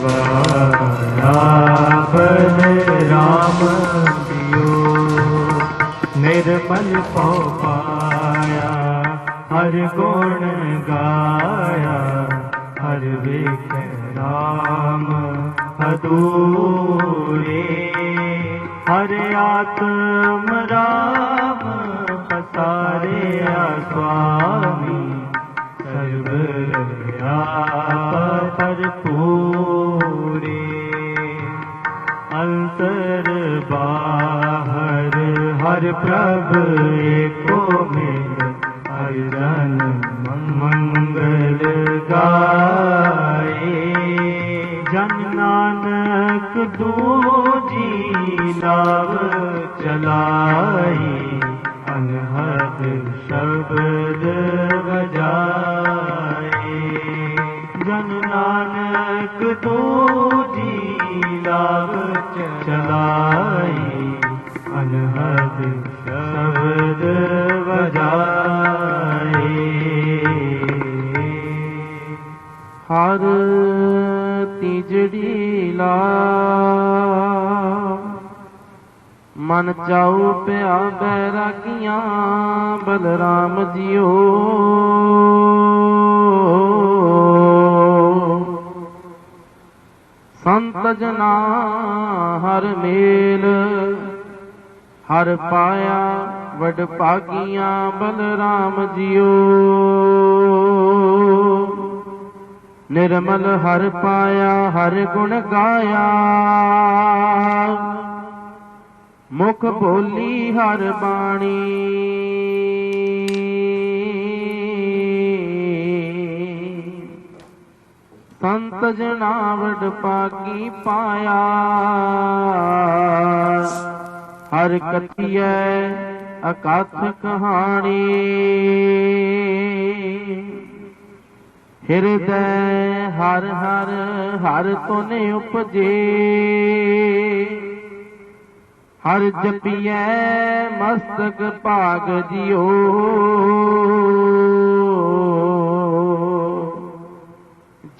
ਗਵਾਇਆ ਬਲਰਾਮ ਦਿਓ ਨਿਰਮਲ ਪਉ ਪਾਇਆ, ਹਰ ਗੁਣ ਗਾਇਆ, ਹਰ ਵੇਖ ਰਾਮ ਅਦੂਰੇ ਹਰ ਆਤਮ ਗਾਏ। ਜਨ ਨਾਨਕ ਦੂਜੀ ਨਾਵ ਚਲਾਈ। ਅਨਹਦ ਸ਼ਬਦ ਵਜਾਏ। ਜਨ ਨਾਨਕ ਦੂਜੀ ਨਾਵ ਚਲਾਈ। ਅਨਹਦ ਬਲਰਾਮ ਜੀਓ ਸੰਤ ਜਨਾ ਹਰ ਮੇਲ, ਹਰ ਪਾਇਆ ਵਡ ਭਾਗੀਆਂ ਬਲਰਾਮ ਜੀਓ। ਨਿਰਮਲ ਹਰ ਪਾਇਆ, ਹਰ ਗੁਣ ਗਾਇਆ। ਮੁਖ ਬੋਲੀ ਹਰ ਬਾਣੀ। ਸੰਤ ਜਨਾ ਵਡ ਪਾਗੀ ਪਾਇਆ। ਹਰ ਕਥੀਐ ਅਕਥ ਕਹਾਣੀ। ਹਿਰਦੈ ਹਰ ਹਰ ਹਰ ਤੋਨੇ ਉਪਜੇ। ਹਰ ਜਪੀਐ ਮਸਤਕ ਭਾਗ ਜਿਓ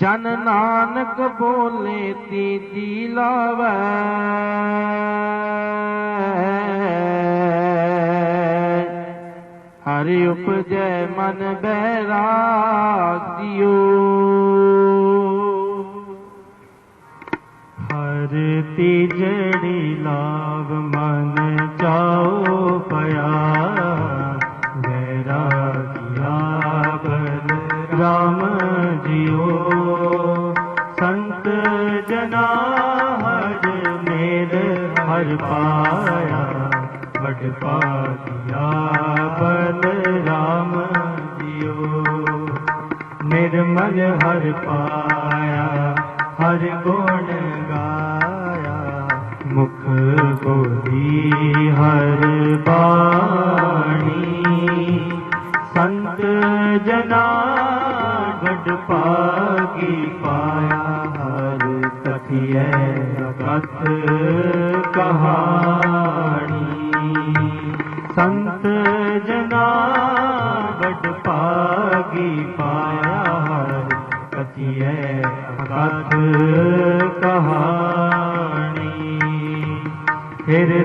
ਜਨ ਨਾਨਕ ਬੋਲੇ ਤੀਜੀ ਲਾਵੈ। ਹਰਿ ਉਪਜੈ ਮਨ ਬੈਰਾਗ ਜਿਓ ਹਰ ਤੀਜੜੀ ਲਾਭ ਮਨ ਪਾਇਆ ਬਲ ਰਾਮ ਜਿਉ ਨਿਰਮਲ ਹਰ ਪਾਇਆ ਹਰ ਗੁਣ ਗਾਇਆ ਮੁਖ ਬੋਲੀ ਹਰ ਬਾਣੀ ਸੰਤ ਜਨਾ ਗੜ ਪਾਗੀ ਪਾਇਆ ਹਰ ਕਥਿਐ ਕਥ ਕਹਾਣੀ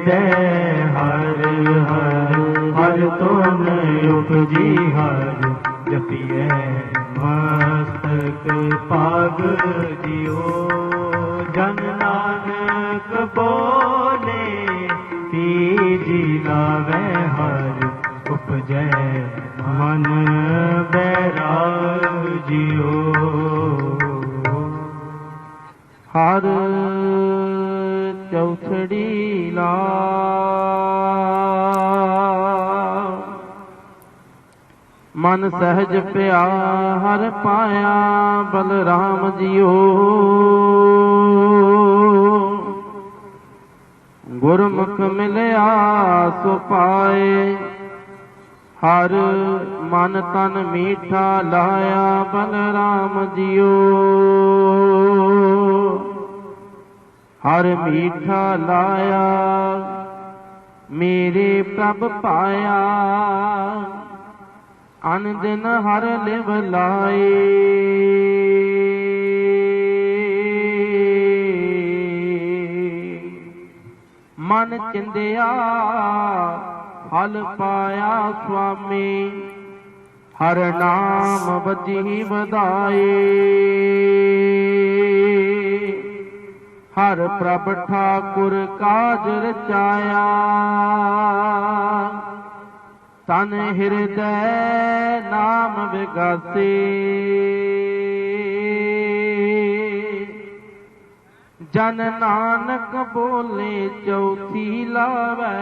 ਹਿਰਦੈ ਹਰ ਹਰ ਹਰ ਤੋਨ ਉਪਜੀ ਹਰ। ਜਪੀਏ ਮਸਤਕ ਪਾਗ ਜਿਉ, ਜਨ ਨਾਨਕ ਬੋਲੇ, ਤੀਜੀ ਲਾਵੈ ਹਰ। ਉਪਜੈ ਮਨ ਬੈਰਾਗ ਜਿਓ ਹਰ ਚੌਥੜੀ ਮਨ ਸਹਿਜ ਪਿਆ ਹਰ ਪਾਇਆ ਬਲਰਾਮ ਜੀਓ। ਗੁਰਮੁਖ ਮਿਲਿਆ ਸੋ ਪਾਏ। ਹਰ ਮਨ ਤਨ ਮੀਠਾ ਲਾਇਆ ਬਲਰਾਮ ਜੀਓ। ਹਰ ਮੀਠਾ ਲਾਇਆ, ਮੇਰੇ ਪ੍ਰਭ ਪਾਇਆ। ਅਨੰਦਨ ਹਰ ਲਿਵ ਲਾਏ। ਮਨ ਚਿੰਦਿਆ ਹਲ ਪਾਇਆ ਸੁਆਮੀ। ਹਰ ਨਾਮ ਵਧੀ ਵਧਾਏ। ਹਰ ਪ੍ਰਭ ਠਾਕੁਰ ਕਾਜ ਰਚਾਇਆ ਤਨ ਹਿਰਦੈ ਨਾਮ ਵਿਗਾਸੀ। ਜਨ ਨਾਨਕ ਬੋਲੇ ਚੌਥੀ ਲਾਵੈ।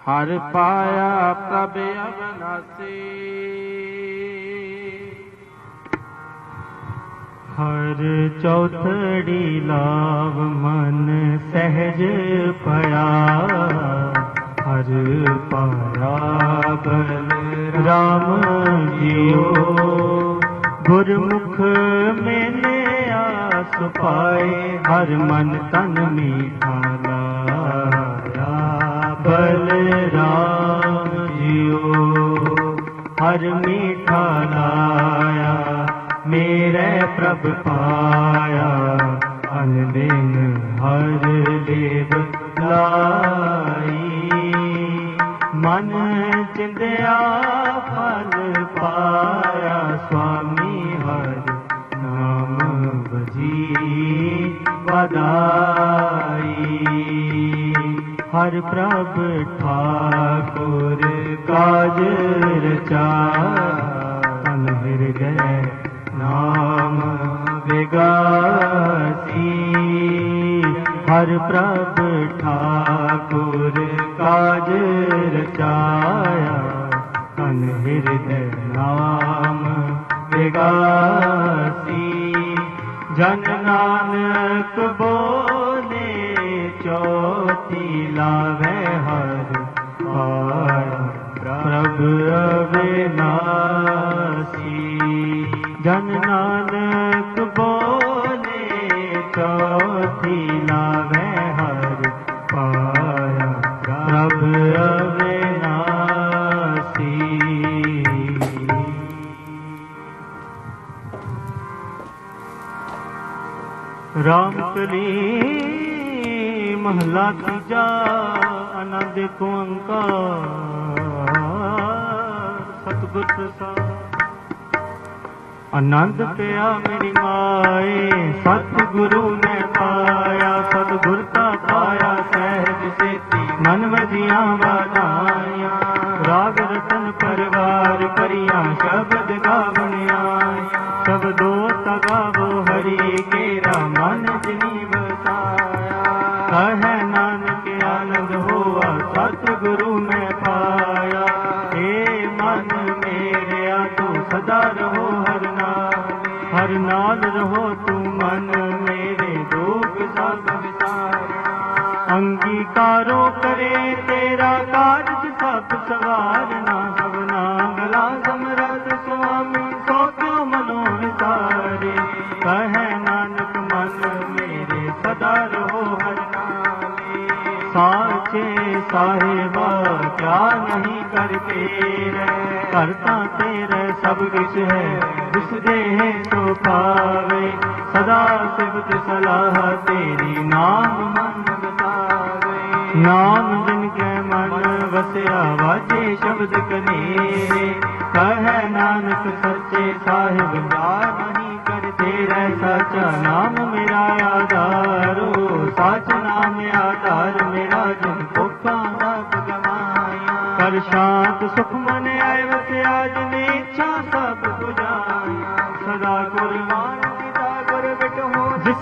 ਹਰ ਪਾਇਆ ਪ੍ਰਭ ਅਵਨਾਸੀ। ਹਰ ਚੌਥੜੀ ਲਾਭ ਮਨ ਸਹਿਜ ਪਿਆ ਹਰ ਪਾਇਆ ਬਲ ਰਾਮ ਜੀਓ। ਗੁਰਮੁਖ ਮੈਨੇ ਆਸ ਪਾਏ, ਹਰ ਮਨ ਤਨ ਮੀਠਾ ਲਾਇਆ। ਬਲ ਰਾਮ ਜੀਓ, ਹਰ ਮੀਠਾ ਪਾਇਆ ਅਨਦਿਨ ਹਰ ਦੇਵ ਲਾਈ। ਮਨ ਚਿੰਦਿਆ, ਫਲ ਪਾਇਆ, ਸੁਆਮੀ ਹਰ ਨਾਮ ਵਜੀ, ਵਧਾਈ। ਹਰ ਪ੍ਰਭ ਠਾਕੁਰ ਕਾਜ ਰਚਾਇਆ ਪ੍ਰਭ ਠਾਕੁਰ ਕਾਜ ਰਚਾਇਆ ਤਨ ਹਿਰਦੈ ਨਾਮ ਵਿਗਾਸੀ। ਜਨ ਨਾਨਕ ਬੋਲੇ ਚੋਤੀ ਲਾਵੇ ਰਾਮ ਕਲੀ ਮਹਲਾ ਤੀਜਾ ਆਨੰਦ ਓੰਕਾਰ ਸਤਿਗੁਰ ਪ੍ਰਸਾਦ। ਆਨੰਦ ਪਿਆ ਮੇਰੀ ਮਾਏ, ਸਤਿਗੁਰੂ ਨੇ ਪਾਇਆ, ਸਤਿਗੁਰ ਕਾ ਪਾਇਆ ਸਹਿਜ ਸੇਤੀ। ਮਨ ਵਜੀਆਂ ਵਧਾਈਆਂ ਰਾਗ ਰਤਨ ਪਰਵਾਰ ਕਰੀਆਂ ਸ਼ਬਦ ਮਨ ਜਿਨੀ ਵਸਾਇਆ ਕਹੈ ਨਾਨਕ ਆਨੰਦ ਹੋਆ ਸਤਿਗੁਰੂ ਮੈਂ ਪਾਇਆ ਏ ਮਨ ਮੇਰਿਆ ਤੂੰ ਸਦਾ ਰਹੋ ਹਰ ਨਾਲ ਹਰ ਨਾਲ ਰਹੋ ਤੂੰ ਮਨ ਮੇਰੇ ਦੁੱਖ ਸਭ ਵਿਸਾਰਿਆ ਅੰਗੀਕਾਰੋ ਕਰੇ ਤੇਰਾ ਕਾਰਜ ਸਭ ਸਵਾਰਨਾ ਸਭ ਕੁਛ ਹੈ ਦਿਸਦੇ ਹੈ ਸੋ ਪਾਵੇ। ਸਦਾ ਸਿਫਤ ਸਲਾਹ ਤੇਰੀ ਨਾਮ ਮਨ ਬਤਾਵੇ ਨਾਮ ਜਿਨ ਕੇ ਮਨ ਵਸਿਆ, ਵਾਜੇ ਸ਼ਬਦ ਕਨੇਰੇ। ਕਹੈ ਨਾਨਕ ਸੱਚੇ ਸਾਹਿਬ ਜਾ ਨਹੀਂ ਕਰ ਤੇਰੇ ਸੱਚਾ ਨਾਮ ਮੇਰਾ ਆਧਾਰੋ। ਸਾਚ ਨਾਮ ਆਧਾਰ ਮੇਰਾ ਜਨ ਕੋਪਾਂ ਸਭ ਗਵਾਇਆ। ਕਰ ਸ਼ਾਂਤ ਸੁਖ ਮਨ ਆਏ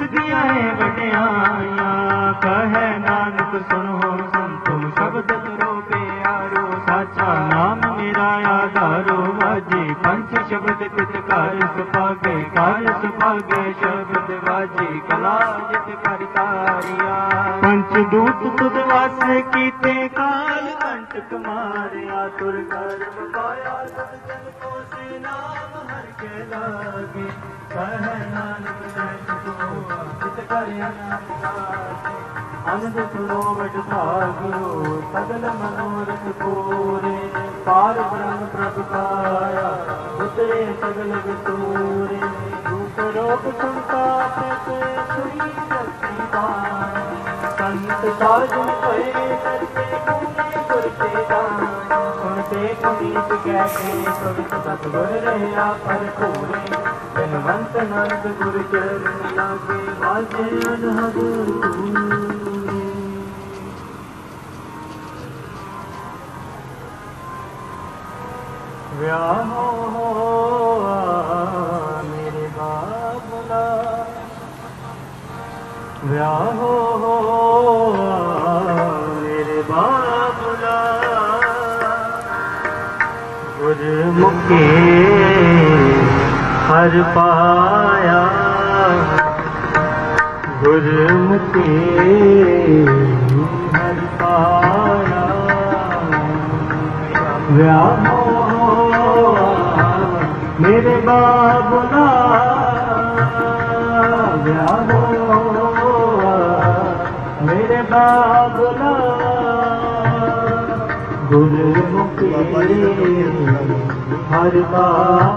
ਬਿਟੋ ਦੀਆਂ ਵਡਿਆਈਆਂ ਕਹੈ ਨਾਨਕ, ਸੁਣੋ ਸੰਤੋ ਸ਼ਬਦ ਤਰੋ ਪਿਆਰੋ, ਸਾਚਾ ਨਾਮ ਮੇਰਾ ਆਧਾਰੋ, ਵਾਜੇ ਪੰਜ ਸ਼ਬਦ ਤਿਤ ਕਰ, ਸੁਭਾਗੇ ਕਾਰ ਸੁਭਾਗੇ ਸ਼ਬਦ ਵਾਜੇ ਕਲਾ ਜਿਤ ਕਰਤਾਰਿਆ ਪੰਜ ਦੂਤ ਤੁਧ ਵਾਸ ਕੀਤੇ ਕਾਲ ਕੰਟਕ ਮਾਰਿਆ ਤੁਰ ਕਰ ਪਾਇਆ ਸਭ ਕੋ ਸੇ ਨਾਮ ਹਰ ਕੇ ਲਾਗੇ। ਕਹਿ ਨਾਨਕ ਸਹਿ ਸੁਖੋ ਜਿਤ ਕਰ ਅਨੰਦ ਅਨੰਦ ਸੁਨੋ ਵਡ ਸਗਲ ਮਨੋਰਥ ਪੂਰੇ। ਪਾਰ ਬ੍ਰਹਮ ਪ੍ਰਭ ਪਾਇਆ, ਉਤਰੇ ਸਗਲ ਵਿਤੂਰੇ। ਰੂਪ ਰੋਗ ਸੰਤਾਪ ਤੇ ਸੁਣੀ ਸਤੀ ਬਾਣ। ਸੰਤ ਸਾਜਨ ਹੋਏ। ਕਰਤੇ ਪੁਨੀਤ ਕਹਿ ਕੇ ਸੁਰਤ ਸਤਿਗੁਰ ਰਹਿਆ ਪਰ ਭੂਰੇ ਜਨਵੰਤ ਨਾਨਕ ਗੁਰ ਚਰਨ ਲਾਗੇ। ਵਾਜੇ ਅਨਹਦ ਵਿਆਹ ਹੋ ਮੇਰੇ ਬਾਬਲਾ ਵਿਆਹ ਹੋ ਮੇਰੇ ਬਾਬਲਾ ਗੁਰਮੁਖੀ ਹਰ ਪਾਇਆ ਗੁਰਮੁਖੀ ਹਰ ਪਾਇਆ ਵਿਆਹ ਹੋਆ ਮੇਰੇ ਬਾਬਲਾ मुक्तु हर का